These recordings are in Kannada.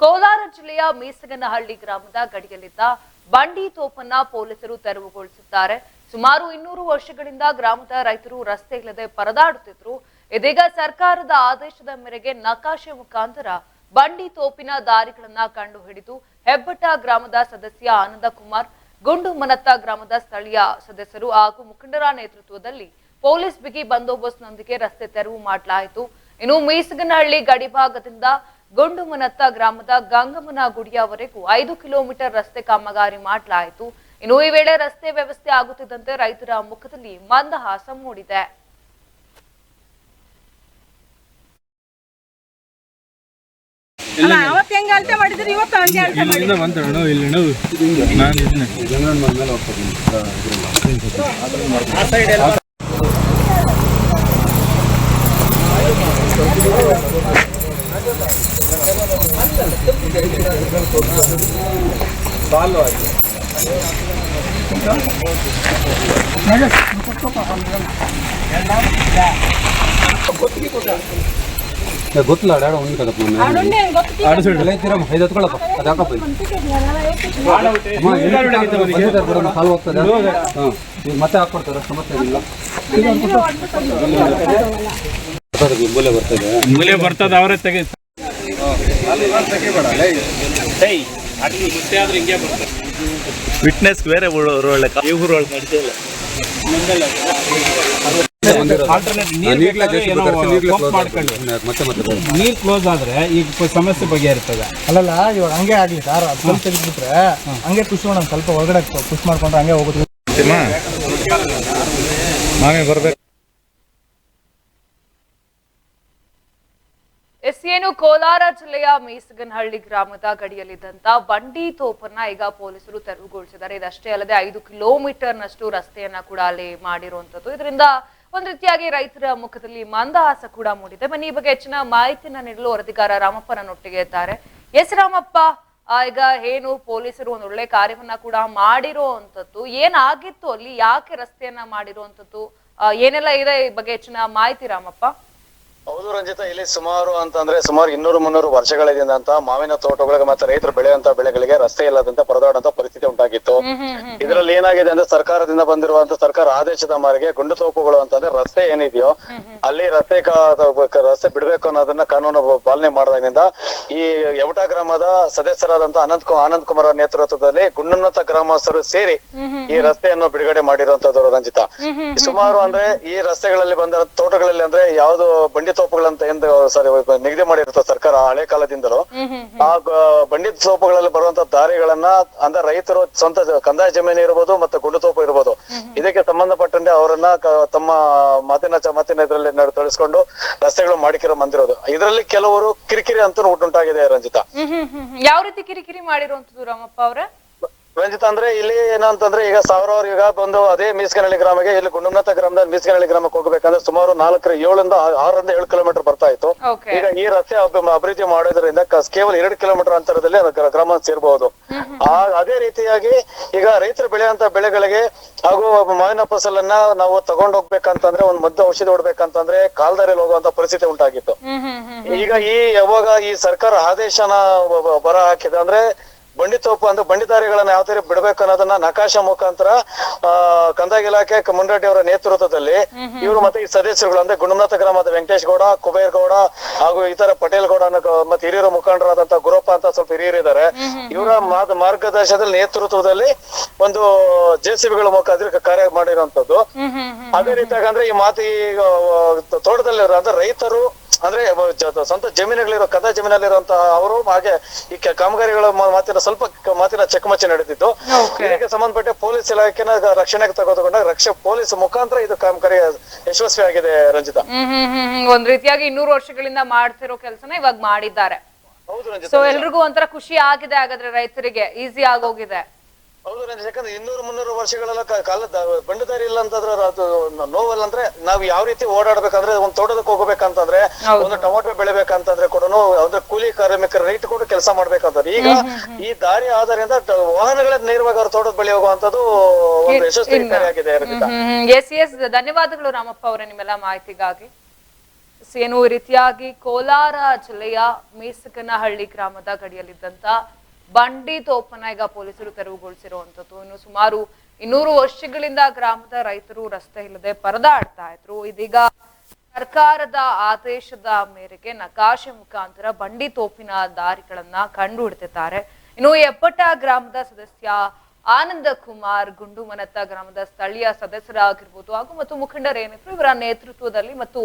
ಕೋಲಾರ ಜಿಲ್ಲೆಯ ಮೀಸಗನಹಳ್ಳಿ ಗ್ರಾಮದ ಗಡಿಯಲ್ಲಿದ್ದ ಬಂಡಿ ತೋಪನ್ನ ಪೊಲೀಸರು ತೆರವುಗೊಳಿಸಿದ್ದಾರೆ ಸುಮಾರು ಇನ್ನೂರು ವರ್ಷಗಳಿಂದ ಗ್ರಾಮದ ರೈತರು ರಸ್ತೆ ಇಲ್ಲದೆ ಪರದಾಡುತ್ತಿದ್ರು. ಇದೀಗ ಸರ್ಕಾರದ ಆದೇಶದ ಮೇರೆಗೆ ನಕಾಶೆ ಮುಖಾಂತರ ಬಂಡಿ ತೋಪಿನ ದಾರಿಗಳನ್ನ ಕಂಡು ಹಿಡಿದು ಹೆಬ್ಬಟ್ಟ ಗ್ರಾಮದ ಸದಸ್ಯ ಆನಂದ ಕುಮಾರ್ ಗುಂಡು ಮನತ್ತ ಗ್ರಾಮದ ಸ್ಥಳೀಯ ಸದಸ್ಯರು ಹಾಗೂ ಮುಖಂಡರ ನೇತೃತ್ವದಲ್ಲಿ ಪೊಲೀಸ್ ಬಿಗಿ ಬಂದೋಬಸ್ತ್ನೊಂದಿಗೆ ರಸ್ತೆ ತೆರವು ಮಾಡಲಾಯಿತು. ಇನ್ನು ಮೀಸಗನಹಳ್ಳಿ ಗಡಿಭಾಗದಿಂದ ಗುಂಡುಮನತ್ತ ಗ್ರಾಮದ ಗಂಗಮ್ಮನ ಗುಡಿಯವರೆಗೂ ಐದು ಕಿಲೋಮೀಟರ್ ರಸ್ತೆ ಕಾಮಗಾರಿ ಮಾಡಲಾಯಿತು. ಇನ್ನು ಈ ವೇಳೆ ರಸ್ತೆ ವ್ಯವಸ್ಥೆ ಆಗುತ್ತಿದ್ದಂತೆ ರೈತರ ಮುಖದಲ್ಲಿ ಮಂದಹಾಸ ಮೂಡಿದೆ. ನಾನು ಗೊತ್ತಿಲ್ಲ ಅಡ್ಯಾಡ ಒಂದು ಕದಪ್ಪ ಮೊನ್ನೆ ಅವನೊಂದೇ ಗೊತ್ತಿಲ್ಲ ಆಡು ಸೈಡ್ ಎಲ್ಲ ಐತಿರಮ್ಮ ಐದು ಹತ್ಕೊಳಪ್ಪ ಅದು ಯಾಕಪ್ಪ ಇದು? ಅಮ್ಮ, ಎಲ್ಲಿ ಬಂದಿದ್ದಾರೆ ಬಿಡಮ್ಮ, ಕಾಲು ಹೋಗ್ತದೆ ಹಾಂ ಈಗ ಮತ್ತೆ ಹಾಕ್ಕೊಡ್ತಾರೆ ಸಮಸ್ಯೆ ಏನಿಲ್ಲ ಗುಂಬುಲೆ ಬರ್ತದೆ. ಮೂಲೆ ಬರ್ತದ ಅವರೇ ತೆಗೆ ಫಿಟ್ನೆಸ್ ಬೇರೆ ಮತ್ತೆ ನೀರ್ ಕ್ಲೋಸ್ ಆದ್ರೆ ಈಗ ಸಮಸ್ಯೆ ಬಗೆಹರಿತದೆ. ಅಲ್ಲಲ್ಲ ಇವಾಗ ಹಂಗೆ ಆಗ್ಲಿ ಸರ್ ಅದು ತೆಗೆದ್ಬಿಟ್ರೆ ಹಂಗೆ ಖುಷಿ ಮಾಡೋಣ ಸ್ವಲ್ಪ ಒಳಗಡೆ ಖುಷಿ ಮಾಡ್ಕೊಂಡ್ರೆ ಹಂಗೆ ಹೋಗುತ್ತೆ. ಮಾಮಿ ಬರ್ಬೇಕು. ಎಸ್ ಕೋಲಾರ ಜಿಲ್ಲೆಯ ಮೀಸಗನಹಳ್ಳಿ ಗ್ರಾಮದ ಗಡಿಯಲ್ಲಿದ್ದಂತ ಬಂಡಿ ತೋಪನ್ನ ಈಗ ಪೊಲೀಸರು ತೆರವುಗೊಳಿಸಿದ್ದಾರೆ. ಇದಷ್ಟೇ ಅಲ್ಲದೆ ಐದು ಕಿಲೋಮೀಟರ್ನಷ್ಟು ರಸ್ತೆಯನ್ನ ಕೂಡ ಅಲ್ಲಿ ಮಾಡಿರುವಂತದ್ದು. ಇದರಿಂದ ಒಂದ್ ರೀತಿಯಾಗಿ ರೈತರ ಮುಖದಲ್ಲಿ ಮಂದಹಾಸ ಕೂಡ ಮೂಡಿದೆ. ಬನ್ನಿ, ಈ ಬಗ್ಗೆ ಹೆಚ್ಚಿನ ಮಾಹಿತಿಯನ್ನ ನೀಡಲು ವರದಿಗಾರ ರಾಮಪ್ಪನ ಒಟ್ಟಿಗೆ ಇದ್ದಾರೆ. ಎಸ್ ರಾಮಪ್ಪ ಈಗ ಏನು ಪೊಲೀಸರು ಒಂದ್ ಒಳ್ಳೆ ಕಾರ್ಯವನ್ನ ಕೂಡ ಮಾಡಿರೋ ಅಂತದ್ದು ಏನಾಗಿತ್ತು ಅಲ್ಲಿ, ಯಾಕೆ ರಸ್ತೆಯನ್ನ ಮಾಡಿರುವಂತದ್ದು ಏನೆಲ್ಲ ಇದೆ ಈ ಬಗ್ಗೆ ಹೆಚ್ಚಿನ ಮಾಹಿತಿ ರಾಮಪ್ಪ? ಹೌದು ರಂಜಿತ ಇಲ್ಲಿ ಸುಮಾರು ಅಂತ ಅಂದ್ರೆ ಸುಮಾರು ಇನ್ನೂರು ಮುನ್ನೂರು ವರ್ಷಗಳಿಂದ ಅಂತ ಮಾವಿನ ತೋಟಗಳಿಗೆ ಮತ್ತೆ ರೈತರು ಬೆಳೆಯುವಂತ ಬೆಳೆಗಳಿಗೆ ರಸ್ತೆ ಇಲ್ಲದಂತ ಪರದಾಡುವಂತ ಪರಿಸ್ಥಿತಿ ಉಂಟಾಗಿತ್ತು. ಇದರಲ್ಲಿ ಏನಾಗಿದೆ ಅಂದ್ರೆ ಸರ್ಕಾರದಿಂದ ಬಂದಿರುವಂತ ಸರ್ಕಾರ ಆದೇಶದ ಮಾರಿಗೆ ಗುಂಡು ತೋಪುಗಳು ಅಂತಂದ್ರೆ ರಸ್ತೆ ಏನಿದೆಯೋ ಅಲ್ಲಿ ರಸ್ತೆ ರಸ್ತೆ ಬಿಡ್ಬೇಕು ಅನ್ನೋದನ್ನ ಕಾನೂನು ಪಾಲನೆ ಮಾಡಿದಾಗಿನಿಂದ ಈ ಎವಟ ಗ್ರಾಮದ ಸದಸ್ಯರಾದಂತ ಅನಂತ್ ಆನಂದ್ ಕುಮಾರ್ ನೇತೃತ್ವದಲ್ಲಿ ಗುಂಡುನ್ನತ ಗ್ರಾಮಸ್ಥರು ಸೇರಿ ಈ ರಸ್ತೆಯನ್ನು ಬಿಡುಗಡೆ ಮಾಡಿರುವಂತದ್ದು ರಂಜಿತ. ಸುಮಾರು ಅಂದ್ರೆ ಈ ರಸ್ತೆಗಳಲ್ಲಿ ಬಂದ ತೋಟಗಳಲ್ಲಿ ಅಂದ್ರೆ ಯಾವ್ದು ಬಂಡಿ ತೋಪುಗಳಂತ ಎಂದು ಸರಿ ನಿಗದಿ ಮಾಡಿರ್ತದೆ ಸರ್ಕಾರ ಹಳೆ ಕಾಲದಿಂದಲೂ ಆ ಬಂಡಿತ ಬಂಡಿ ತೋಪುಗಳಲ್ಲಿ ಬರುವಂತ ದಾರಿಗಳನ್ನ ಅಂದ್ರೆ ರೈತರು ಸ್ವಂತ ಕಂದಾಯ ಜಮೀನು ಇರ್ಬೋದು ಮತ್ತೆ ಗುಂಡು ತೋಪು ಇರ್ಬೋದು. ಇದಕ್ಕೆ ಸಂಬಂಧಪಟ್ಟಂತೆ ಅವರನ್ನ ತಮ್ಮ ಮಾತಿನ ಮಾತಿನ ಇದ್ರಲ್ಲಿ ನಡ್- ತಿಳಿಸ್ಕೊಂಡು ರಸ್ತೆಗಳು ಮಾಡಿಕಿರೋ ಬಂದಿರೋದು ಇದರಲ್ಲಿ ಕೆಲವರು ಕಿರಿಕಿರಿ ಅಂತೂ ಉಂಟಾಗಿದೆ ರಂಜಿತಾ. ಯಾವ ರೀತಿ ಕಿರಿಕಿರಿ ಮಾಡಿರುವಂತದ್ದು ರಾಮಪ್ಪ ಅವ್ರೆ? ರಂಜಿತ್ ಅಂದ್ರೆ ಇಲ್ಲಿ ಏನಂತಂದ್ರೆ ಈಗ ಸಾವಿರಾರು ಈಗ ಬಂದು ಅದೇ ಮೀಸಕನಹಳ್ಳಿ ಗ್ರಾಮಕ್ಕೆ ಇಲ್ಲಿ ಗುಂಡುಮತ ಗ್ರಾಮದ ಮೀಸಕನಹಳ್ಳಿ ಗ್ರಾಮಕ್ಕೆ ಹೋಗ್ಬೇಕಂದ್ರೆ ಸುಮಾರು ನಾಲ್ಕರ ಏಳರಿಂದ ಆರರಿಂದ ಏಳು ಕಿಲೋಮೀಟರ್ ಬರ್ತಾ ಇತ್ತು. ಈಗ ಈ ರಸ್ತೆ ಅಭಿ- ಅಭಿವೃದ್ಧಿ ಮಾಡೋದ್ರಿಂದ ಕೇವಲ ಎರಡು ಕಿಲೋಮೀಟರ್ ಅಂತರದಲ್ಲಿ ಗ್ರಾಮ ಸೇರ್ಬಹುದು ಆ ಅದೇ ರೀತಿಯಾಗಿ ಈಗ ರೈತರು ಬೆಳೆಯುವಂತ ಬೆಳೆಗಳಿಗೆ ಹಾಗೂ ಮಾವಿನ ಫಸಲನ್ನ ನಾವು ತಗೊಂಡ್ ಹೋಗ್ಬೇಕಂತಂದ್ರೆ ಒಂದ್ ಮದ್ದು ಔಷಧಿ ಹೊಡ್ಬೇಕಂತಂದ್ರೆ ಕಾಲ್ದಾರಿಯಲ್ಲಿ ಹೋಗುವಂತ ಪರಿಸ್ಥಿತಿ ಉಂಟಾಗಿತ್ತು. ಈಗ ಈ ಯಾವಾಗ ಈ ಸರ್ಕಾರ ಆದೇಶನ ಬರ ಹಾಕಿದೆ ಅಂದ್ರೆ ಬಂಡಿ ತೋಪು ಅಂದ್ರೆ ಬಂಡಿದಾರಿಗಳನ್ನ ಯಾವ ತರ ಬಿಡ್ಬೇಕು ಅನ್ನೋದನ್ನ ನಕಾಶ ಮುಖಾಂತರ ಆ ಕಂದಾಯ ಇಲಾಖೆ ಮುಂಡಾಟಿ ಅವರ ನೇತೃತ್ವದಲ್ಲಿ ಇವರು ಮತ್ತೆ ಈ ಸದಸ್ಯರುಗಳು ಅಂದ್ರೆ ಗುಣಮನಾಥ ಗ್ರಾಮದ ವೆಂಕಟೇಶ್ ಗೌಡ ಕುಬೇರ್ ಗೌಡ ಹಾಗೂ ಇತರ ಪಟೇಲ್ ಗೌಡ ಮತ್ತೆ ಹಿರಿಯರ ಮುಖಂಡರಾದಂತ ಗುರಪ್ಪ ಅಂತ ಸ್ವಲ್ಪ ಹಿರಿಯರಿದ್ದಾರೆ ಇವರ ಮಾರ್ಗ- ಮಾರ್ಗದರ್ಶನದಲ್ಲಿ ನೇತೃತ್ವದಲ್ಲಿ ಒಂದು ಜೆ ಸಿ ಬಿಗಳ ಮುಖಾಂತರ ಕಾರ್ಯ ಮಾಡಿರುವಂತದ್ದು. ಅದೇ ರೀತಿಯಾಗಿ ಅಂದ್ರೆ ಈ ಮಾತು ಈ ತೋಟದಲ್ಲಿ ಅಂದ್ರೆ ರೈತರು ಅಂದ್ರೆ ಸ್ವಂತ ಜಮೀನುಗಳಿರೋ ಕದ ಜಮೀನಲ್ಲಿರುವಂತಹ ಅವರು ಹಾಗೆ ಈ ಕಾಮಗಾರಿಗಳ ಮಾತಿನ ಸ್ವಲ್ಪ ಮಾತಿನ ಚಕಮಚಿ ನಡೆದಿತ್ತು ಇದಕ್ಕೆ ಸಂಬಂಧಪಟ್ಟ ಪೊಲೀಸ್ ಇಲಾಖೆನ ರಕ್ಷಣೆಗೆ ತೆಗೆದುಕೊಂಡಾಗ ರಕ್ಷ ಪೊಲೀಸ್ ಮುಖಾಂತರ ಇದು ಕಾಮಗಾರಿ ಯಶಸ್ವಿ ಆಗಿದೆ ರಂಜಿತಾ. ಒಂದ್ ರೀತಿಯಾಗಿ ಇನ್ನೂರು ವರ್ಷಗಳಿಂದ ಮಾಡ್ತಿರೋ ಕೆಲಸನ ಇವಾಗ ಮಾಡಿದ್ದಾರೆ. ಹೌದು ರಂಜಿತಾ ಸೊ ಎಲ್ರಿಗೂ ಒಂಥರ ಖುಷಿ ಆಗಿದೆ ಹಾಗಾದ್ರೆ ರೈತರಿಗೆ. ಈಸಿ ಆಗೋಗಿದೆ ಹೌದು ರಂಜಿತ್ ಯಾಕಂದ್ರೆ ಇನ್ನೂರು ಮುನ್ನೂರು ವರ್ಷಗಳೆಲ್ಲ ಕಾಲ ಬಂಡದಾರಿ ಇಲ್ಲ ಅಂತಂದ್ರೆ ಅದು ನೋವಲ್ಲ ಅಂದ್ರೆ ನಾವ್ ಯಾವ ರೀತಿ ಓಡಾಡ್ಬೇಕಂದ್ರೆ ಒಂದ್ ತೋಟದಕ್ಕೆ ಹೋಗ್ಬೇಕಂತಂದ್ರೆ ಒಂದು ಟೊಮೊಟೊ ಬೆಳಿಬೇಕಂತಂದ್ರೆ ಕೂಡ ಅಂದ್ರೆ ಕೂಲಿ ಕಾರ್ಮಿಕರ ರೈಟ್ ಕೂಡ ಕೆಲಸ ಮಾಡ್ಬೇಕಂತಂದ್ರೆ. ಈಗ ಈ ದಾರಿ ಆಧಾರದಿಂದ ವಾಹನಗಳ ನೇರವಾಗಿ ಅವ್ರ ತೋಟದ ಬೆಳೆ ಹೋಗುವಂತದ್ದು ಒಂದು ಯಶಸ್ವಿ ಕಾರ್ಯ ಆಗಿದೆ ಎಸ್ ಎಸ್ ಧನ್ಯವಾದಗಳು ರಾಮಪ್ಪ ಅವರೇ ನಿಮ್ಮೆಲ್ಲ ಮಾಹಿತಿಗಾಗಿ. ಏನು ಈ ರೀತಿಯಾಗಿ ಕೋಲಾರ ಜಿಲ್ಲೆಯ ಮೇಸಕನಹಳ್ಳಿ ಗ್ರಾಮದ ಗಡಿಯಲ್ಲಿದ್ದಂತ ಬಂಡಿ ತೋಪನ ಈಗ ಪೊಲೀಸರು ತೆರವುಗೊಳಿಸಿರುವಂತದ್ದು ಇನ್ನು ಸುಮಾರು ಇನ್ನೂರು ವರ್ಷಗಳಿಂದ ಗ್ರಾಮದ ರೈತರು ರಸ್ತೆ ಇಲ್ಲದೆ ಪರದಾಡ್ತಾ ಇದ್ರು. ಇದೀಗ ಸರ್ಕಾರದ ಆದೇಶದ ಮೇರೆಗೆ ನಕಾಶೆ ಮುಖಾಂತರ ಬಂಡಿ ತೋಪಿನ ದಾರಿಗಳನ್ನ ಕಂಡು ಹಿಡಿದಿದ್ದಾರೆ ಇನ್ನು ಎಪ್ಪಟ ಗ್ರಾಮದ ಸದಸ್ಯ ಆನಂದ ಕುಮಾರ್ ಗುಂಡುಮನತ್ತ ಗ್ರಾಮದ ಸ್ಥಳೀಯ ಸದಸ್ಯರಾಗಿರ್ಬೋದು. ಹಾಗೂ ಮತ್ತು ಮುಖಂಡರೇನಿದ್ರು ಇವರ ನೇತೃತ್ವದಲ್ಲಿ ಮತ್ತು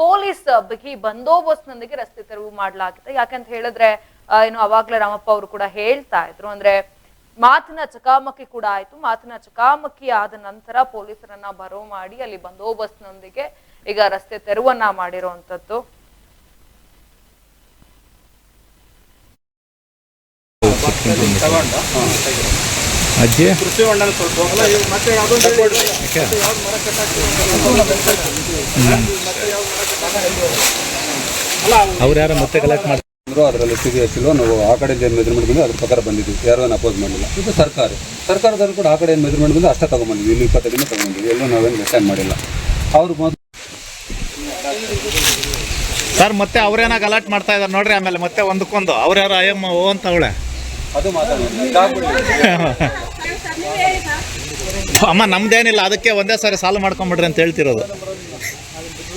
ಪೊಲೀಸ್ ಬಿಗಿ ಬಂದೋಬಸ್ತ್ನೊಂದಿಗೆ ರಸ್ತೆ ತೆರವು ಮಾಡಲಾಗಿದೆ. ಯಾಕಂತ ಹೇಳಿದ್ರೆ ಏನು ಅವಾಗ್ಲೇ ರಾಮಪ್ಪ ಅವರು ಕೂಡ ಹೇಳ್ತಾ ಇದ್ರು. ಅಂದ್ರೆ ಮಾತಿನ ಚಕಾಮಕಿ ಕೂಡ ಆಯ್ತು. ಮಾತಿನ ಚಕಾಮಕಿ ಆದ ನಂತರ ಪೊಲೀಸರನ್ನ ಬರೋ ಮಾಡಿ ಅಲ್ಲಿ ಬಂದೋಬಸ್ತ್ನೊಂದಿಗೆ ಈಗ ರಸ್ತೆ ತೆರವನ್ನ ಮಾಡಿರುವಂತದ್ದು ಅಜ್ಜಿ. ಅವ್ರು ಯಾರೋ ಮತ್ತೆ ಕಲೆಕ್ಟ್ ಮಾಡಿ ಅಂದ್ರು ಅದರಲ್ಲಿ ಎಸ್ ಇಲ್ಲೋ ನಾವು ಆ ಕಡೆ ಏನು ಮೆಜರ್ಮೆಂಟ್ ಬಂದು ಅದ್ರ ಪ್ರಕಾರ ಬಂದಿದ್ವಿ. ಯಾರು ಏನು ಅಪೋಸ್ ಮಾಡಿಲ್ಲ ಇದು ಸರ್ಕಾರ ಸರ್ಕಾರದಲ್ಲಿ ಕೂಡ ಆ ಕಡೆ ಏನು ಮೆಜರ್ಮೆಂಟ್ ಬಂದು ಅಷ್ಟೇ ತಗೊಂಬಂದಿದ್ವಿ. ಇಲ್ಲಿ ಇಪ್ಪತ್ತೈದು ತೊಗೊಂಡಿದ್ವಿ ಎಲ್ಲೂ ನಾವೇನು ಲೆಕ್ಕ ಮಾಡಿಲ್ಲ. ಅವ್ರು ಮೊದಲು ಸರ್ ಮತ್ತೆ ಅವ್ರೇನಾಗ ಅಲರ್ಟ್ ಮಾಡ್ತಾ ಇದ್ದಾರೆ ನೋಡ್ರಿ ಆಮೇಲೆ. ಮತ್ತೆ ಒಂದಕ್ಕೊಂದು. ಅವ್ರ್ಯಾರು ಅಯ್ಯಮ್ಮ ಓ ಅಂತ ಅವಳೆ. ಅದು ಅಮ್ಮ ನಮ್ದೇನಿಲ್ಲ. ಅದಕ್ಕೆ ಒಂದೇ ಸಾರಿ ಸಾಲ ಮಾಡ್ಕೊಂಬಿಡ್ರಿ ಅಂತ ಹೇಳ್ತಿರೋದು.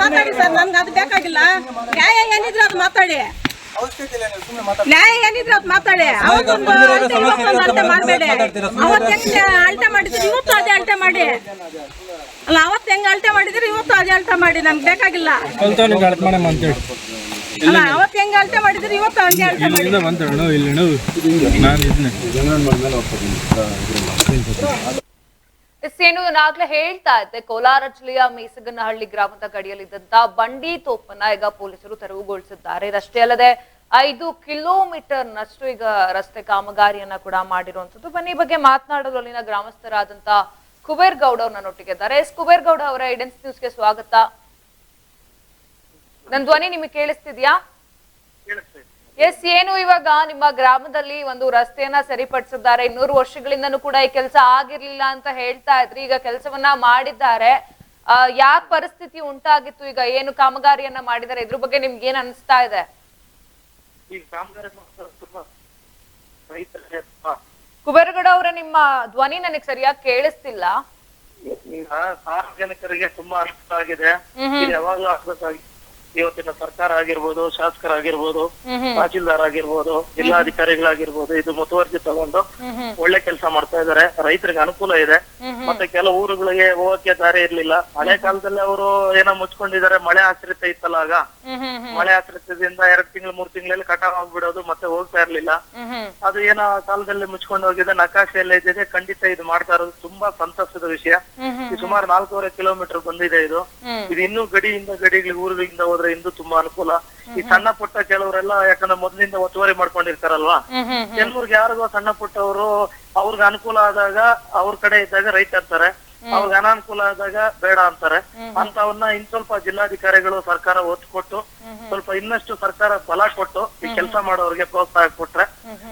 ಮಾತಾಡಿ ಸರ್ ನನ್ಗೆ ಅದು ಬೇಕಾಗಿಲ್ಲ. ನ್ಯಾಯ ಏನಿದ್ರೆ ಅದು ಮಾತಾಡಿ. ನ್ಯಾಯ ಏನಿದ್ರೆ ಅದು ಮಾತಾಡಿ. ಅವತ್ತೊಂದು ಅಳತೆ ಇವತ್ತೊಂದು ಅಳತೆ ಮಾಡಬೇಡಿ. ಅವತ್ತು ಹೆಂಗೆ ಅಳತೆ ಮಾಡಿದ್ರಿ? ಇವತ್ತು ಅದೇ ಅಳತೆ ಮಾಡಿ. ಅಲ್ಲ ಅವತ್ತು ಹೆಂಗೆ ಅಳತೆ ಮಾಡಿದ್ರಿ? ಇವತ್ತು ಅದೇ ಅಳತೆ ಮಾಡಿ. ನನ್ಗೆ ಬೇಕಾಗಿಲ್ಲ. ಅಲ್ಲ ಅವತ್ತು ಹೆಂಗೆ ಅಳತೆ ಮಾಡಿದ್ರಿ? ಇವತ್ತು ಹಂಗೆ ಅಳತೆ ಮಾಡಿ. ನಾನು ಇದನ್ನೇ ಏನು ನಾಗ್ಲೇ ಹೇಳ್ತಾ ಇದ್ದೆ, ಕೋಲಾರ ಜಿಲ್ಲೆಯ ಮೇಸಗನಹಳ್ಳಿ ಗ್ರಾಮದ ಗಡಿಯಲ್ಲಿದ್ದಂತ ಬಂಡಿ ತೋಪನ್ನ ಈಗ ಪೊಲೀಸರು ತೆರವುಗೊಳಿಸಿದ್ದಾರೆ. ಇದಷ್ಟೇ ಅಲ್ಲದೆ ಐದು ಕಿಲೋಮೀಟರ್ ನಷ್ಟು ಈಗ ರಸ್ತೆ ಕಾಮಗಾರಿಯನ್ನ ಕೂಡ ಮಾಡಿರುವಂತದ್ದು ಬನ್ನಿ ಬಗ್ಗೆ ಮಾತನಾಡಲು ಅಲ್ಲಿನ ಗ್ರಾಮಸ್ಥರಾದಂತ ಕುಬೇರ್ ಗೌಡ ಅವ್ರನ್ನ ನೋಟಿಗೆದ್ದಾರೆ ಎಸ್ ಕುಬೇರ್ ಗೌಡ ಅವರ ಐಡೆನ್ಸ್ ನ್ಯೂಸ್ಗೆ ಸ್ವಾಗತ. ನನ್ ಧ್ವನಿ ನಿಮಗೆ ಕೇಳಿಸ್ತಿದ್ಯಾ? ಎಸ್ ಏನು ಇವಾಗ ನಿಮ್ಮ ಗ್ರಾಮದಲ್ಲಿ ಒಂದು ರಸ್ತೆಯನ್ನ ಸರಿಪಡಿಸಿದ್ದಾರೆ? ಇನ್ನೂರು ವರ್ಷಗಳಿಂದನೂ ಕೂಡ ಈ ಕೆಲಸ ಆಗಿರ್ಲಿಲ್ಲ ಅಂತ ಹೇಳ್ತಾ ಇದ್ರಿ. ಈಗ ಕೆಲಸವನ್ನ ಮಾಡಿದ್ದಾರೆ. ಯಾಕ್ ಪರಿಸ್ಥಿತಿ ಉಂಟಾಗಿತ್ತು? ಈಗ ಏನು ಕಾಮಗಾರಿಯನ್ನ ಮಾಡಿದ್ದಾರೆ? ಇದ್ರ ಬಗ್ಗೆ ನಿಮ್ಗೆ ಏನ್ ಅನಿಸ್ತಾ ಇದೆ? ಕುಬೇರಗೌಡ ಅವರ ನಿಮ್ಮ ಧ್ವನಿ ನನಗೆ ಸರಿಯಾಗಿ ಕೇಳಿಸ್ತಿಲ್ಲ. ಸಾರ್ವಜನಿಕರಿಗೆ ತುಂಬಾ ಅರ್ಥ ಆಗಿದೆ. ಯಾವಾಗ್ಲೂ ಇವತ್ತಿನ ಸರ್ಕಾರ ಆಗಿರ್ಬೋದು ಶಾಸಕರಾಗಿರ್ಬೋದು ತಹಸೀಲ್ದಾರ್ ಆಗಿರ್ಬೋದು ಜಿಲ್ಲಾಧಿಕಾರಿಗಳಾಗಿರ್ಬೋದು ಇದು ಮುತುವರ್ಜಿ ತಗೊಂಡು ಒಳ್ಳೆ ಕೆಲಸ ಮಾಡ್ತಾ ಇದಾರೆ. ರೈತರಿಗೆ ಅನುಕೂಲ ಇದೆ. ಮತ್ತೆ ಕೆಲವು ಊರುಗಳಿಗೆ ಹೋಗಕ್ಕೆ ದಾರಿ ಇರ್ಲಿಲ್ಲ. ಹಳೆ ಕಾಲದಲ್ಲಿ ಅವರು ಏನೋ ಮುಚ್ಕೊಂಡಿದ್ದಾರೆ ಮಳೆ ಆಶ್ರಿತ ಇತ್ತಲ್ಲ ಆಗ? ಮಳೆ ಆಶ್ರಿತದಿಂದ ಎರಡ್ ತಿಂಗಳು ಮೂರ್ ತಿಂಗಳಲ್ಲಿ ಕಟಾವ್ ಆಗ್ಬಿಡೋದು ಮತ್ತೆ ಹೋಗ್ತಾ ಇರ್ಲಿಲ್ಲ. ಅದು ಏನೋ ಕಾಲದಲ್ಲಿ ಮುಚ್ಕೊಂಡು ಹೋಗಿದೆ ನಕಾಶೆಯಲ್ಲೇ ಇದ್ದಿದೆ. ಖಂಡಿತ ಇದು ಮಾಡ್ತಾ ಇರೋದು ತುಂಬಾ ಸಂತಸದ ವಿಷಯ. ಸುಮಾರು ನಾಲ್ಕೂವರೆ ಕಿಲೋಮೀಟರ್ ಬಂದಿದೆ ಇದು. ಇದು ಇನ್ನೂ ಗಡಿಯಿಂದ ಗಡಿಗಳಿಗೆ ಊರುಗಳಿಂದ ಹೋದ್ರೆ ಇನ್ನೂ ತುಂಬಾ ಅನುಕೂಲ. ಈ ಸಣ್ಣ ಪುಟ್ಟ ಕೆಲವರೆಲ್ಲ ಯಾಕಂದ್ರೆ ಮೊದಲಿಂದ ಒತ್ತುವರಿ ಮಾಡ್ಕೊಂಡಿರ್ತಾರಲ್ವಾ? ಕೆಲವ್ರಿಗೆ ಯಾರಿಗೋ ಸಣ್ಣ ಪುಟ್ಟವರು ಅವ್ರಿಗೆ ಅನುಕೂಲ ಆದಾಗ ಅವ್ರ ಕಡೆ ಇದ್ದಾಗ ರೈತ ಇರ್ತಾರೆ ಅವ್ರಿಗೆ ಅನಾನುಕೂಲ ಆದಾಗ ಬೇಡ ಅಂತಾರೆ. ಅಂತವನ್ನ ಇನ್ ಸ್ವಲ್ಪ ಜಿಲ್ಲಾಧಿಕಾರಿಗಳು ಸರ್ಕಾರ ಒತ್ತು ಕೊಟ್ಟು ಸ್ವಲ್ಪ ಇನ್ನಷ್ಟು ಸರ್ಕಾರ ಬಲ ಕೊಟ್ಟು ಈ ಕೆಲಸ ಮಾಡೋರಿಗೆ ಪ್ರೋತ್ಸಾಹ ಕೊಟ್ರೆ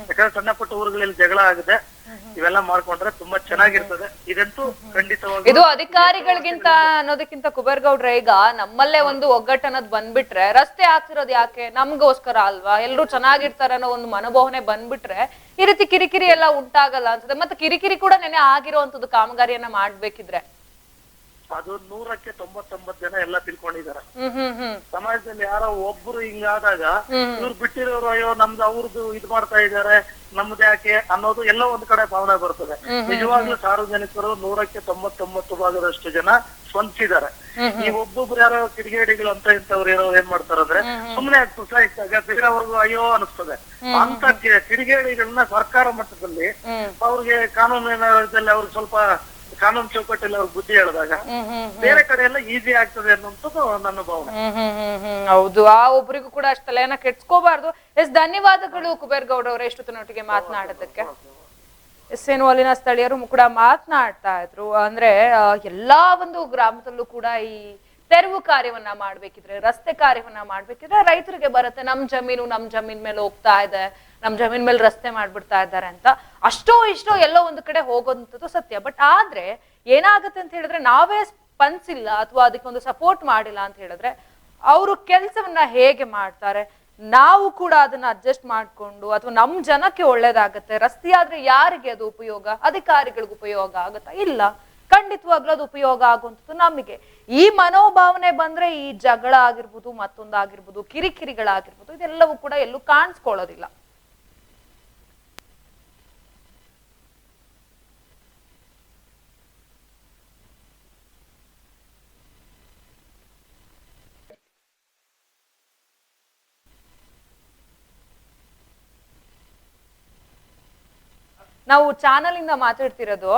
ಯಾಕಂದ್ರೆ ಸಣ್ಣ ಪುಟ್ಟ ಊರುಗಳಲ್ಲಿ ಜಗಳ ಆಗಿದೆ. ಇವೆಲ್ಲ ಮಾಡ್ಕೊಂಡ್ರೆ ತುಂಬಾ ಚೆನ್ನಾಗಿರ್ತದೆ. ಇದಂತೂ ಖಂಡಿತವಾಗಿ ಇದು ಅಧಿಕಾರಿಗಳಿಗಿಂತ ಅನ್ನೋದಕ್ಕಿಂತ ಕುಬೇರ್ಗೌಡ್ರೆ ಈಗ ನಮ್ಮಲ್ಲೇ ಒಂದು ಒಗ್ಗಟ್ಟು ಅನ್ನೋದು ಬಂದ್ಬಿಟ್ರೆ ರಸ್ತೆ ಹಾಕ್ತಿರೋದು ಯಾಕೆ? ನಮ್ಗೋಸ್ಕರ ಅಲ್ವಾ? ಎಲ್ರು ಚೆನ್ನಾಗಿರ್ತಾರ ಅನ್ನೋ ಒಂದು ಮನೋಭಾವನೆ ಬಂದ್ಬಿಟ್ರೆ ಈ ರೀತಿ ಕಿರಿಕಿರಿ ಎಲ್ಲ ಉಂಟಾಗಲ್ಲ ಅನ್ಸುತ್ತೆ. ಮತ್ತೆ ಕಿರಿಕಿರಿ ಕೂಡ ನೆನೆ ಆಗಿರುವಂತದ್ದು ಕಾಮಗಾರಿಯನ್ನ ಮಾಡ್ಬೇಕಿದ್ರೆ. ಅದು ನೂರಕ್ಕೆ ತೊಂಬತ್ತೊಂಬತ್ ಜನ ಎಲ್ಲ ತಿಳ್ಕೊಂಡಿದ್ದಾರೆ. ಸಮಾಜದಲ್ಲಿ ಯಾರೋ ಒಬ್ರು ಹಿಂಗಾದಾಗ ಇವ್ರು ಬಿಟ್ಟಿರೋರು ಅಯ್ಯೋ ನಮ್ದು ಅವ್ರದ್ದು ಇದ್ ಮಾಡ್ತಾ ಇದಾರೆ ನಮ್ದು ಯಾಕೆ ಅನ್ನೋದು ಎಲ್ಲ ಒಂದ್ ಕಡೆ ಭಾವನೆ ಬರ್ತದೆ. ನಿಜವಾಗ್ಲೂ ಸಾರ್ವಜನಿಕರು ನೂರಕ್ಕೆ ತೊಂಬತ್ತೊಂಬತ್ತು ಭಾಗದಷ್ಟು ಜನ ಸ್ವಂತಿದ್ದಾರೆ. ಈ ಒಬ್ಬೊಬ್ರು ಯಾರೋ ಕಿಡಿಗೇಡಿಗಳು ಅಂತ ಇಂಥವ್ರು ಇರೋ ಏನ್ ಮಾಡ್ತಾರಂದ್ರೆ ಸುಮ್ನೆ ಪ್ರೋತ್ಸಾಹಿಸಿದಾಗ ಬೇರೆ ಬೇರೆಯವ್ರಿಗೂ ಅಯ್ಯೋ ಅನಿಸ್ತದೆ. ಅಂತ ಕಿಡಿಗೇಡಿಗಳನ್ನ ಸರ್ಕಾರ ಮಟ್ಟದಲ್ಲಿ ಅವ್ರಿಗೆ ಕಾನೂನಿನ ಅವ್ರಿಗೆ ಸ್ವಲ್ಪ ಕಾನೂನು ಚೌಕಟ್ಟಲ್ಲಿ ಅವ್ರ ಬುದ್ಧಿ ಹೇಳಿದಾಗ ಬೇರೆ ಕಡೆ ಎಲ್ಲ ಈಸಿ ಆಗ್ತದೆ ಅನ್ನುವಂಥದ್ದು ನನ್ನ ಭಾವನೆ. ಹೌದು ಆ ಒಬ್ಬರಿಗೂ ಕೂಡ ಅಷ್ಟು ತಲೆಯನ್ನ ಕೆಡ್ಸ್ಕೋಬಾರ್ದು. ಎಸ್ ಧನ್ಯವಾದಗಳು ಕುಬೇರ್ ಗೌಡ ಅವರ ಎಷ್ಟೊತ್ತಿನೊಟ್ಟಿಗೆ ಮಾತನಾಡೋದಕ್ಕೆ. ಎಸ್ ಏನು ಅಲ್ಲಿನ ಸ್ಥಳೀಯರು ಕೂಡ ಮಾತನಾಡ್ತಾ ಇದ್ರು. ಅಂದ್ರೆ ಎಲ್ಲಾ ಒಂದು ಗ್ರಾಮದಲ್ಲೂ ಕೂಡ ಈ ತೆರವು ಕಾರ್ಯವನ್ನ ಮಾಡ್ಬೇಕಿದ್ರೆ, ರಸ್ತೆ ಕಾರ್ಯವನ್ನ ಮಾಡ್ಬೇಕಿದ್ರೆ ರೈತರಿಗೆ ಬರುತ್ತೆ, ನಮ್ ಜಮೀನು ನಮ್ ಜಮೀನ್ ಮೇಲೆ ಹೋಗ್ತಾ ಇದೆ, ನಮ್ ಜಮೀನ್ ಮೇಲೆ ರಸ್ತೆ ಮಾಡ್ಬಿಡ್ತಾ ಇದ್ದಾರೆ ಅಂತ. ಅಷ್ಟೋ ಇಷ್ಟೋ ಎಲ್ಲೋ ಒಂದು ಕಡೆ ಹೋಗೋಂಥದ್ದು ಸತ್ಯ. ಬಟ್ ಆದ್ರೆ ಏನಾಗುತ್ತೆ ಅಂತ ಹೇಳಿದ್ರೆ ನಾವೇ ಸ್ಪಂದಿಸಿಲ್ಲ ಅಥವಾ ಅದಕ್ಕೆ ಒಂದು ಸಪೋರ್ಟ್ ಮಾಡಿಲ್ಲ ಅಂತ ಹೇಳಿದ್ರೆ ಅವರು ಕೆಲಸವನ್ನ ಹೇಗೆ ಮಾಡ್ತಾರೆ? ನಾವು ಕೂಡ ಅದನ್ನ ಅಡ್ಜಸ್ಟ್ ಮಾಡ್ಕೊಂಡು ಅಥವಾ ನಮ್ ಜನಕ್ಕೆ ಒಳ್ಳೇದಾಗತ್ತೆ ರಸ್ತೆ ಆದ್ರೆ ಯಾರಿಗೆ ಅದು ಉಪಯೋಗ? ಅಧಿಕಾರಿಗಳಿಗೆ ಉಪಯೋಗ ಆಗುತ್ತಾ? ಇಲ್ಲ. ಖಂಡಿತವಾಗ್ಲೂ ಅದು ಉಪಯೋಗ ಆಗುವಂಥದ್ದು ನಮಗೆ. ಈ ಮನೋಭಾವನೆ ಬಂದ್ರೆ ಈ ಜಗಳ ಆಗಿರ್ಬೋದು ಮತ್ತೊಂದಾಗಿರ್ಬೋದು ಕಿರಿಕಿರಿಗಳಾಗಿರ್ಬೋದು, ಇದೆಲ್ಲವೂ ಕೂಡ ಎಲ್ಲೂ ಕಾಣಿಸ್ಕೊಳ್ಳೋದಿಲ್ಲ. ನಾವು ಚಾನಲ್ ಇಂದ ಮಾತಾಡ್ತಿರೋದು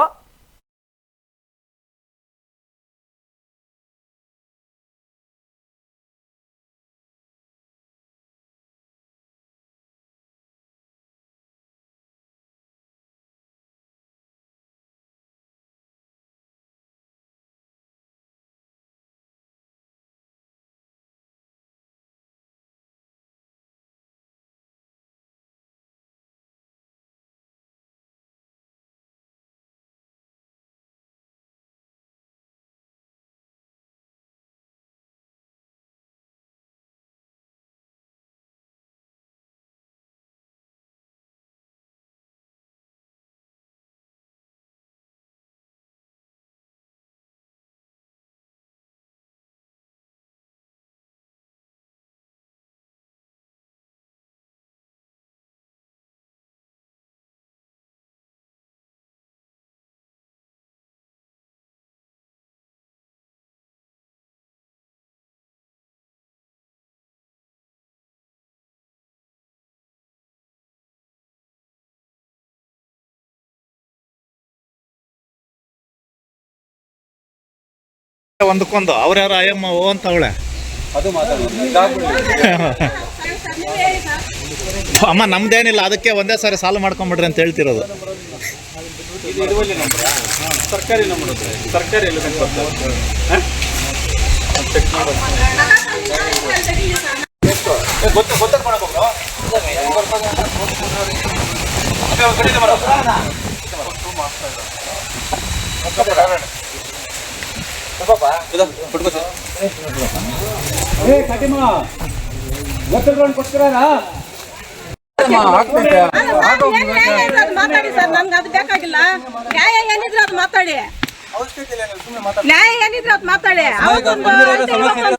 ಒಂದಕ್ಕೊಂದು ಯಾರು ಅಯ್ಯಮ್ಮ ಓ ಅಂತ ಅವಳೆ. ಅದು ಅಮ್ಮ ನಮ್ದೇನಿಲ್ಲ. ಅದಕ್ಕೆ ಒಂದೇ ಸಾರಿ ಸಾಲ ಮಾಡ್ಕೊಂಬಿಡ್ರಿ ಅಂತ ಹೇಳ್ತಿರೋದು. ಸರ್ಕಾರಿ ನಂಬರ್ ಸರ್ಕಾರಿ ಗೊತ್ತಾಗ ಮಾಡಬೇಕು ಅಲ್ಲ ಸರ್, ಏನ್ ನ್ಯಾಯ ಇದೆ ಅದು ಮಾತಾಡಿ ಸರ್ ನನ್ಗೆ ಅದು ಬೇಕಾಗಿಲ್ಲ. ನ್ಯಾಯ ಏನಿದ್ರೆ ಅದು ಮಾತಾಡಿ. ಅವಶ್ಯಕತೆ ಇಲ್ಲ ಸುಮ್ಮನೆ ಮಾತಾಡಿ. ನ್ಯಾಯ ಏನಿದ್ರೆ ಅದು ಮಾತಾಡಿ ಅವತ್ತೊಂದು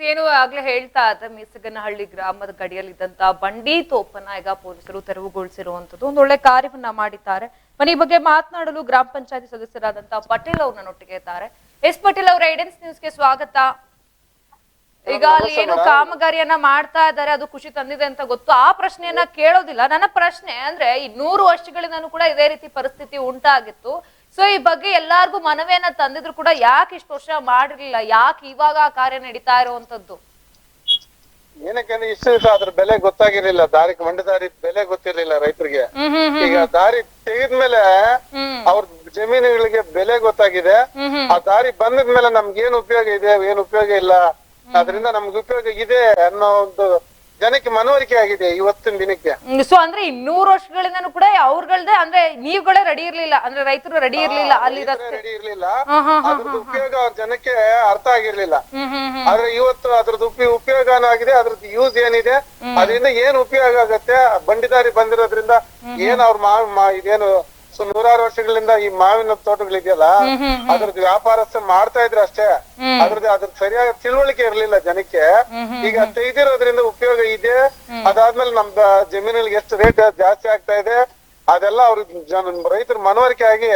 ಏನು ಆಗ್ಲೇ ಹೇಳ್ತಾ ಇದ್ದ ಮೀಸಗನಹಳ್ಳಿ ಗ್ರಾಮದ ಗಡಿಯಲ್ಲಿದ್ದಂತ ಬಂಡಿ ತೋಪನ್ನ ಈಗ ಪೊಲೀಸರು ತೆರವುಗೊಳಿಸಿರುವಂತದ್ದು. ಒಂದು ಒಳ್ಳೆ ಕಾರ್ಯವನ್ನ ಮಾಡಿದ್ದಾರೆ. ಮನೆ ಈ ಬಗ್ಗೆ ಮಾತನಾಡಲು ಗ್ರಾಮ ಪಂಚಾಯತಿ ಸದಸ್ಯರಾದಂತಹ ಪಟೇಲ್ ಅವ್ರನ್ನ ಒಟ್ಟಿಗೆ ಇದ್ದಾರೆ. ಎಸ್ ಪಟೇಲ್ ಅವರ ಐಡೆನ್ಸ್ ನ್ಯೂಸ್ಗೆ ಸ್ವಾಗತ. ಈಗ ಅಲ್ಲಿ ಏನು ಕಾಮಗಾರಿಯನ್ನ ಮಾಡ್ತಾ ಇದ್ದಾರೆ ಅದು ಖುಷಿ ತಂದಿದೆ ಅಂತ ಗೊತ್ತು. ಆ ಪ್ರಶ್ನೆಯನ್ನ ಕೇಳೋದಿಲ್ಲ. ನನ್ನ ಪ್ರಶ್ನೆ ಅಂದ್ರೆ ಈ ನೂರು ವರ್ಷಗಳಿಂದನೂ ಕೂಡ ಇದೇ ರೀತಿ ಪರಿಸ್ಥಿತಿ ಉಂಟಾಗಿತ್ತು. ಸೊ ಈ ಬಗ್ಗೆ ಎಲ್ಲಾರ್ಗು ಮನವಿಯನ್ನ ತಂದಿದ್ರು ಕೂಡ ಯಾಕೆ ಇಷ್ಟು ವರ್ಷ ಮಾಡಿರ್ಲಿಲ್ಲ? ಯಾಕೆ ಇವಾಗ ಆ ಕಾರ್ಯ ನಡೀತಾ ಇರುವಂತದ್ದು? ಏನಕ್ಕೆ ಇಷ್ಟು ದಿವಸ ಅದ್ರ ಬೆಲೆ ಗೊತ್ತಾಗಿರ್ಲಿಲ್ಲ. ದಾರಿ ಮಂಡ ದಾರಿ ಬೆಲೆ ಗೊತ್ತಿರ್ಲಿಲ್ಲ ರೈತರಿಗೆ. ಈಗ ದಾರಿ ತೆಗೆದ್ಮೇಲೆ ಅವ್ರ ಜಮೀನುಗಳಿಗೆ ಬೆಲೆ ಗೊತ್ತಾಗಿದೆ. ಆ ದಾರಿ ಬಂದಿದ್ಮೇಲೆ ನಮ್ಗೆ ಏನ್ ಉಪಯೋಗ ಇದೆ ಏನ್ ಉಪಯೋಗ ಇಲ್ಲ ಅದರಿಂದ ನಮ್ಗೆ ಉಪಯೋಗ ಇದೆ ಅನ್ನೋ ಒಂದು ಜನಕ್ಕೆ ಮನವರಿಕೆ ಆಗಿದೆ ಇವತ್ತಿನ ದಿನಕ್ಕೆ. ಸೊ ಅಂದ್ರೆ ಇನ್ನೂರು ವರ್ಷಗಳಿಂದನೂ ಕೂಡ ಅವ್ರಗಳ್ದೆ ಅಂದ್ರೆ ನೀವುಗಳೇ ರೆಡಿ ಇರ್ಲಿಲ್ಲ ಅಂದ್ರೆ ರೈತರು ರೆಡಿ ಇರ್ಲಿಲ್ಲ ಅಲ್ಲಿ ರಸ್ತೆ ರೆಡಿ ಇರ್ಲಿಲ್ಲ. ಅದ್ರದ್ದು ಉಪಯೋಗ ಅವ್ರ ಜನಕ್ಕೆ ಅರ್ಥ ಆಗಿರ್ಲಿಲ್ಲ. ಆದ್ರೆ ಇವತ್ತು ಅದ್ರದ್ದು ಉಪಯೋಗ ಉಪಯೋಗನೂ ಆಗಿದೆ ಅದ್ರದ್ದು ಯೂಸ್ ಏನಿದೆ ಅದರಿಂದ ಏನ್ ಉಪಯೋಗ ಆಗತ್ತೆ? ಬಂಡಿದಾರಿ ಬಂದಿರೋದ್ರಿಂದ ಏನ್ ಅವ್ರ ಮಾ ಇದೇನು ಸೊ ನೂರಾರು ವರ್ಷಗಳಿಂದ ಈ ಮಾವಿನ ತೋಟಗಳಿದೆಯಲ್ಲ ಅದ್ರದ್ದು ವ್ಯಾಪಾರಸ್ಥರು ಮಾಡ್ತಾ ಇದ್ರು ಅಷ್ಟೇ. ಅದ್ರದ್ದು ಅದ್ರ ಸರಿಯಾದ ತಿಳುವಳಿಕೆ ಇರ್ಲಿಲ್ಲ ಜನಕ್ಕೆ. ಈಗ ತೆಗ್ದಿರೋದ್ರಿಂದ ಉಪಯೋಗ ಇದೆ. ಅದಾದ್ಮೇಲೆ ನಮ್ ಜಮೀನಲ್ಲಿ ಎಷ್ಟು ರೇಟ್ ಜಾಸ್ತಿ ಆಗ್ತಾ ಇದೆ ಅದೆಲ್ಲ ಅವ್ರ ಜನ ರೈತರ ಮನವರಿಕೆ ಆಗಿ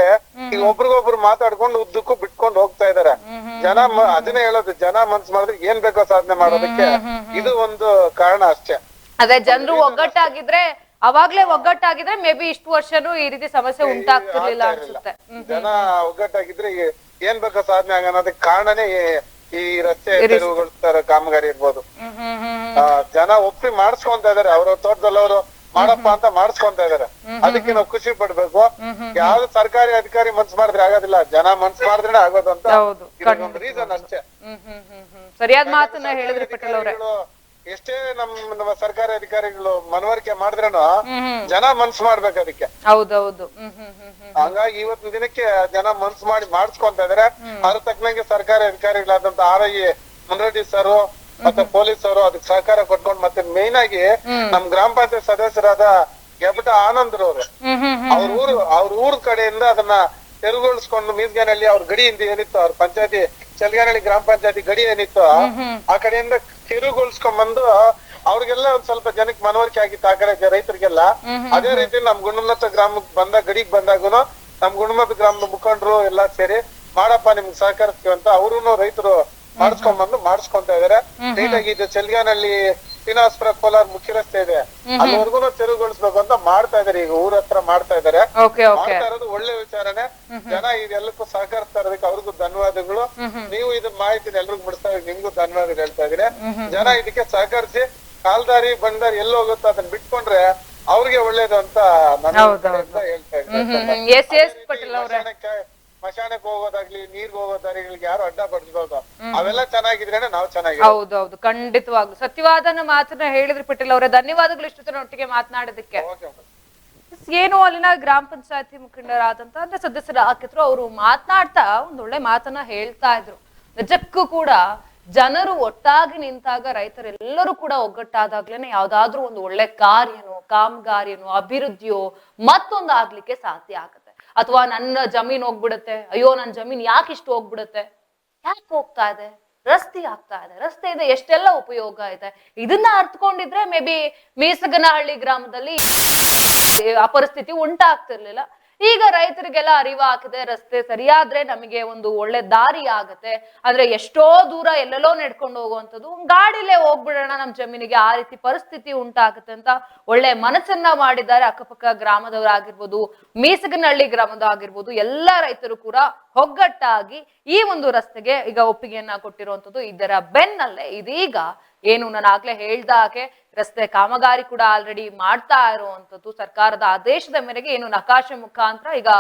ಈಗ ಒಬ್ರಿಗೊಬ್ರು ಮಾತಾಡ್ಕೊಂಡು ಉದ್ದಕ್ಕೂ ಬಿಟ್ಕೊಂಡು ಹೋಗ್ತಾ ಇದಾರೆ. ಜನ ಅದನ್ನೇ ಹೇಳೋದು ಜನ ಮನ್ಸ್ ಮಾಡಿದ್ರೆ ಏನ್ ಬೇಕೋ ಸಾಧನೆ ಮಾಡೋದಕ್ಕೆ. ಇದು ಒಂದು ಕಾರಣ ಅಷ್ಟೇ. ಅದೇ ಜನರು ಒಗ್ಗಟ್ಟಾಗಿದ್ರೆ ಅವಾಗ್ಲೇ ಒಗ್ಗಟ್ಟಾಗಿದ್ರೆ ಮೇ ಬಿ ಇಷ್ಟು ವರ್ಷನೂ ಈ ರೀತಿ ಸಮಸ್ಯೆ ಉಂಟಾಗ್ತಿರ್ಲಿಲ್ಲ ಅನ್ಸುತ್ತೆ. ಜನ ಒಗ್ಗಟ್ಟಾಗಿದ್ರೆ ಏನ್ ಬೇಕೋ ಸಾಧನೆ ಆಗೋದಕ್ಕೆ ಕಾರಣನೇ ಈ- ರಸ್ತೆ ಕಾಮಗಾರಿ ಇರ್ಬೋದು. ಜನ ಒಪ್ಪಿ ಮಾಡಿಸ್ಕೊಂತ ಇದಾರೆ. ಅವ್ರ ತೋಟದಲ್ಲವರು ಮಾಡಪ್ಪ ಅಂತ ಮಾಡಿಸ್ಕೊಂತ ಇದಾರೆ. ಅದಕ್ಕೆ ನಾವು ಖುಷಿ ಪಡ್ಬೇಕು. ಯಾವ್ದು ಸರ್ಕಾರಿ ಅಧಿಕಾರಿ ಮನ್ಸ್ ಮಾಡಿದ್ರೆ ಆಗೋದಿಲ್ಲ. ಜನ ಮನ್ಸ್ ಮಾಡಿದ್ರೆ ಆಗೋದಂತ ರೀಸನ್ ಅಷ್ಟೇ. ಸರಿಯಾದ ಮಾತನ್ನ ಹೇಳಿದ್ರಿ ಪಟೇಲ್ ಅವ್ರೆ. ಎಷ್ಟೇ ನಮ್ ನಮ್ಮ ಸರ್ಕಾರಿ ಅಧಿಕಾರಿಗಳು ಮನವರಿಕೆ ಮಾಡಿದ್ರೇನು ಜನ ಮನ್ಸ್ ಮಾಡ್ಬೇಕು ಅದಕ್ಕೆ. ಹೌದೌದು. ಹ್ಮ್ ಹ್ಮ್ ಹ್ಮ್ ಹ್ಮ್ ಹಂಗಾಗಿ ಇವತ್ತಿನ ದಿನಕ್ಕೆ ಜನ ಮನ್ಸ್ ಮಾಡಿ ಮಾಡಿಸ್ಕೊಂತ ಇದಾರೆ. ಅದ್ರ ತಕ್ಕನಂಗೆ ಸರ್ಕಾರಿ ಅಧಿಕಾರಿಗಳಾದಂತ ಆರ್ ಐ ಮುನ್ರೆಡ್ಡಿ ಸರ್ ಮತ್ತೆ ಪೊಲೀಸ್ ಅವರು ಅದಕ್ಕೆ ಸಹಕಾರ ಕೊಟ್ಕೊಂಡು ಮತ್ತೆ ಮೇನ್ ಆಗಿ ನಮ್ ಗ್ರಾಮ ಪಂಚಾಯತ್ ಸದಸ್ಯರಾದ ಗೆಬಟ ಆನಂದ್ರವ್ರು ಅವರು. ಅವ್ರ ಊರು ಅವ್ರ ಊರ್ ಕಡೆಯಿಂದ ಅದನ್ನ ತೆರವುಗೊಳಿಸ್ಕೊಂಡು ಮೀಸ್ಗಾನಹಳ್ಳಿ ಅವ್ರ ಗಡಿಯಿಂದ ಏನಿತ್ತು ಅವ್ರ ಪಂಚಾಯತಿ ಚಲ್ಗಾನಹಳ್ಳಿ ಗ್ರಾಮ ಪಂಚಾಯತಿ ಗಡಿ ಏನಿತ್ತು ಆ ಕಡೆಯಿಂದ ತೆರವುಗೊಳಿಸ್ಕೊಂಡ್ ಬಂದು ಅವ್ರಿಗೆಲ್ಲ ಒಂದ್ ಸ್ವಲ್ಪ ಜನಕ್ಕೆ ಮನವರಿಕೆ ಆಗಿತ್ತು ಆ ಕಡೆ ರೈತರಿಗೆಲ್ಲ. ಅದೇ ರೀತಿ ನಮ್ ಗುಣಮತ್ತ ಗ್ರಾಮಕ್ಕೆ ಬಂದ ಗಡಿಗ್ ಬಂದಾಗುನು ನಮ್ ಗುಣಮತ್ತ ಗ್ರಾಮದ ಮುಖಂಡರು ಎಲ್ಲಾ ಸೇರಿ ಮಾಡಪ್ಪ ನಿಮ್ಗೆ ಸಹಕರಿಸ್ತೀವಿ ಅಂತ ಅವ್ರು ರೈತರು ಮಾಡಿಸ್ಕೊಂಡ್ ಬಂದು ಮಾಡಿಸ್ಕೊಂತ ಇದಾರೆ. ನೀಟಾಗಿ ಇದು ಚಲ್ಗಾನಹಳ್ಳಿ ಶ್ರೀನಿವಾಸಪುರ ಕೋಲಾರ ಮುಖ್ಯ ರಸ್ತೆ ಇದೆ. ಅಲ್ಲಿವರೆಗೂ ತೆರವುಗೊಳಿಸ್ಬೇಕು ಅಂತ ಮಾಡ್ತಾ ಇದಾರೆ ಈಗ ಊರ ಹತ್ರ ಮಾಡ್ತಾ ಇದಾರೆ ಮಾಡ್ತಾ ಇರೋದು ಒಳ್ಳೆ ವಿಚಾರನೆ. ಜನ ಇದೆಲ್ಲಕ್ಕೂ ಸಹಕರಿಸ್ತಾ ಇರೋದಕ್ಕೆ ಅವ್ರಿಗೂ ಧನ್ಯವಾದಗಳು. ನೀವು ಇದು ಮಾಹಿತಿ ಎಲ್ರಿಗೂ ಬಿಡಿಸ್ತಾ ನಿಮ್ಗೂ ಧನ್ಯವಾದಗಳು ಹೇಳ್ತಾ ಇದೀನಿ ಜನ ಇದಕ್ಕೆ ಸಹಕರಿಸಿ ಕಾಲ್ದಾರಿ ಬಂದಾರಿ ಎಲ್ಲಿ ಹೋಗುತ್ತೋ ಅದನ್ನ ಬಿಟ್ಕೊಂಡ್ರೆ ಅವ್ರಿಗೆ ಒಳ್ಳೇದು ಅಂತ ಹೇಳ್ತಾ ಇದ್ದೀನಿ. ಹ್ಮ್ ಎಸ್ ಎಸ್ ಮಶಾನಕ್ಕೆ ಮಶಾನಕ್ಕೆ ಹೋಗೋದಾಗ್ಲಿ ನೀರ್ಗೆ ಹೋಗೋ ದಾರಿಗಳಿಗೆ ಯಾರು ಅಡ್ಡ ಪಡಿಸ್ಬೋದು ಅವೆಲ್ಲ ಚೆನ್ನಾಗಿದ್ರೆ ನಾವು ಚೆನ್ನಾಗಿ ಹೌದೌದು ಖಂಡಿತವಾಗ್ಲು. ಸತ್ಯವಾದನ ಮಾತನ್ನ ಹೇಳಿದ್ರು ಪಟೇಲ್ ಅವರೇ ಧನ್ಯವಾದಗಳು ಇಷ್ಟು ಒಟ್ಟಿಗೆ ಮಾತನಾಡೋದಕ್ಕೆ. ಏನು ಅಲ್ಲಿನ ಗ್ರಾಮ ಪಂಚಾಯತಿ ಮುಖಂಡರಾದಂತ ಅಂದ್ರೆ ಸದಸ್ಯರ ಹಾಕಿದ್ರು ಅವರು ಮಾತನಾಡ್ತಾ ಒಂದ್ ಒಳ್ಳೆ ಮಾತನ್ನ ಹೇಳ್ತಾ ಇದ್ರು. ನಿಜಕ್ಕೂ ಕೂಡ ಜನರು ಒಟ್ಟಾಗಿ ನಿಂತಾಗ ರೈತರೆಲ್ಲರೂ ಕೂಡ ಒಗ್ಗಟ್ಟಾದಾಗ್ಲೇನೆ ಯಾವ್ದಾದ್ರು ಒಂದು ಒಳ್ಳೆ ಕಾರ್ಯನೋ ಕಾಮಗಾರಿಯನೋ ಅಭಿವೃದ್ಧಿಯೋ ಮತ್ತೊಂದು ಆಗ್ಲಿಕ್ಕೆ ಸಾಧ್ಯ ಆಗತ್ತೆ. ಅಥವಾ ನನ್ನ ಜಮೀನ್ ಹೋಗ್ಬಿಡುತ್ತೆ, ಅಯ್ಯೋ ನನ್ನ ಜಮೀನ್ ಯಾಕೆ ಇಷ್ಟು ಹೋಗ್ಬಿಡುತ್ತೆ? ಯಾಕೆ ಹೋಗ್ತಾ ಇದೆ? ರಸ್ತೆ ಆಗ್ತಾ ಇದೆ, ರಸ್ತೆ ಇದೆ, ಎಷ್ಟೆಲ್ಲ ಉಪಯೋಗ ಇದೆ? ಇದನ್ನ ಅರ್ಥಕೊಂಡಿದ್ರೆ ಮೇ ಬಿ ಮೀಸಗನಹಳ್ಳಿ ಗ್ರಾಮದಲ್ಲಿ ಆ ಪರಿಸ್ಥಿತಿ ಉಂಟಾಗ್ತಿರ್ಲಿಲ್ಲ. ಈಗ ರೈತರಿಗೆಲ್ಲ ಅರಿವಾಗಿದೆ ರಸ್ತೆ ಸರಿಯಾದ್ರೆ ನಮಗೆ ಒಂದು ಒಳ್ಳೆ ದಾರಿ ಆಗತ್ತೆ. ಅಂದ್ರೆ ಎಷ್ಟೋ ದೂರ ಎಲ್ಲೆಲ್ಲೋ ನಡ್ಕೊಂಡು ಹೋಗುವಂಥದ್ದು. ಗಾಡಿಲೇ ಹೋಗ್ಬಿಡೋಣ ನಮ್ ಜಮೀನಿಗೆ, ಆ ರೀತಿ ಪರಿಸ್ಥಿತಿ ಉಂಟಾಗುತ್ತೆ ಅಂತ ಒಳ್ಳೆ ಮನಸ್ಸನ್ನ ಮಾಡಿದ್ದಾರೆ. ಅಕ್ಕಪಕ್ಕ ಗ್ರಾಮದವರಾಗಿರ್ಬೋದು ಮೀಸಗನಹಳ್ಳಿ ಗ್ರಾಮದ ಆಗಿರ್ಬೋದು, ಎಲ್ಲ ರೈತರು ಕೂಡ ಒಗ್ಗಟ್ಟಾಗಿ ಈ ಒಂದು ರಸ್ತೆಗೆ ಈಗ ಒಪ್ಪಿಗೆಯನ್ನ ಕೊಟ್ಟಿರುವಂತದ್ದು ಇದರ ಬೆನ್ನಲ್ಲೇ. ಇದೀಗ ಏನು ನಾನು ಆಗ್ಲೇ ಹೇಳ್ದ ಹಾಗೆ ರಸ್ತೆ ಕಾಮಗಾರಿ ಕೂಡ ಆಲ್ರೆಡಿ ಮಾಡ್ತಾ ಇರುವಂತದ್ದು ಸರ್ಕಾರದ ಆದೇಶದ ಮೇರೆಗೆ ಏನು ನಕಾಶೆ ಮುಖಾಂತರ ಈಗ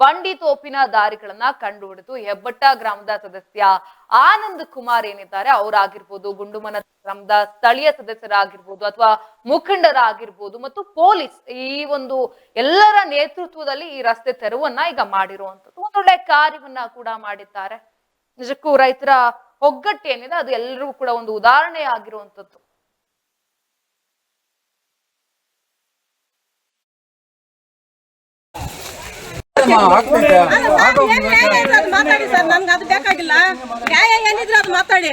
ಬಂಡಿ ತೋಪಿನ ದಾರಿಗಳನ್ನ ಕಂಡು ಹಿಡಿದು ಹೆಬ್ಬಟ್ಟ ಗ್ರಾಮದ ಸದಸ್ಯ ಆನಂದ್ ಕುಮಾರ್ ಏನಿದ್ದಾರೆ, ಅವರಾಗಿರ್ಬೋದು, ಗುಂಡುಮನ ಗ್ರಾಮದ ಸ್ಥಳೀಯ ಸದಸ್ಯರಾಗಿರ್ಬೋದು ಅಥವಾ ಮುಖಂಡರಾಗಿರ್ಬೋದು ಮತ್ತು ಪೊಲೀಸ್ ಈ ಒಂದು ಎಲ್ಲರ ನೇತೃತ್ವದಲ್ಲಿ ಈ ರಸ್ತೆ ತೆರವನ್ನ ಈಗ ಮಾಡಿರುವಂತದ್ದು ಒಂದೊಳ್ಳೆ ಕಾರ್ಯವನ್ನ ಕೂಡ ಮಾಡಿದ್ದಾರೆ. ನಿಜಕ್ಕೂ ರೈತರ ಒಗ್ಗಟ್ಟು ಏನಿದೆ ಅದು ಎಲ್ಲರಿಗೂ ಕೂಡ ಒಂದು ಉದಾಹರಣೆ ಆಗಿರುವಂತದ್ದು ಅಲ್ಲ ಸರ್, ಏನ್ ನ್ಯಾಯ ಇದ್ರೆ ಅದು ಮಾತಾಡಿ ಸರ್ ನನ್ಗೆ ಅದು ಬೇಕಾಗಿಲ್ಲ. ನ್ಯಾಯ ಏನಿದ್ರೆ ಅದು ಮಾತಾಡಿ.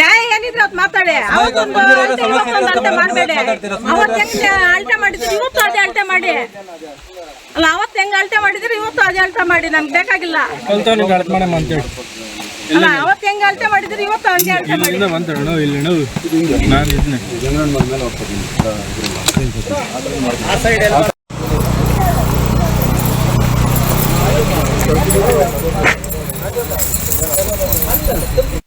ನ್ಯಾಯ ಏನಿದ್ರೆ ಅದು ಮಾತಾಡಿ. ಅವತ್ತೊಂದು ಅಳತೆ ಮಾಡಬೇಡಿ. ಅವತ್ತು ಹೆಂಗ್ ಅಳತೆ ಮಾಡಿದ್ರಿ ಇವತ್ತು ಅದೇ ಅಳತೆ ಮಾಡಿ. ಅಲ್ಲ ಅವತ್ತು ಹೆಂಗ್ ಅಳತೆ ಮಾಡಿದ್ರಿ ಇವತ್ತು ಅದೇ ಅಳತೆ ಮಾಡಿ. ನನ್ಗೆ ಬೇಕಾಗಿಲ್ಲ. ಅಲ್ಲ ಅವತ್ತು ಹೆಂಗ್ ಅಳತೆ ಮಾಡಿದ್ರಿ ಇವತ್ತು ಹಂಗೆ ಅಳತೆ ಮಾಡಿ ನಾನು ಇದನ್ನೇ Thank you.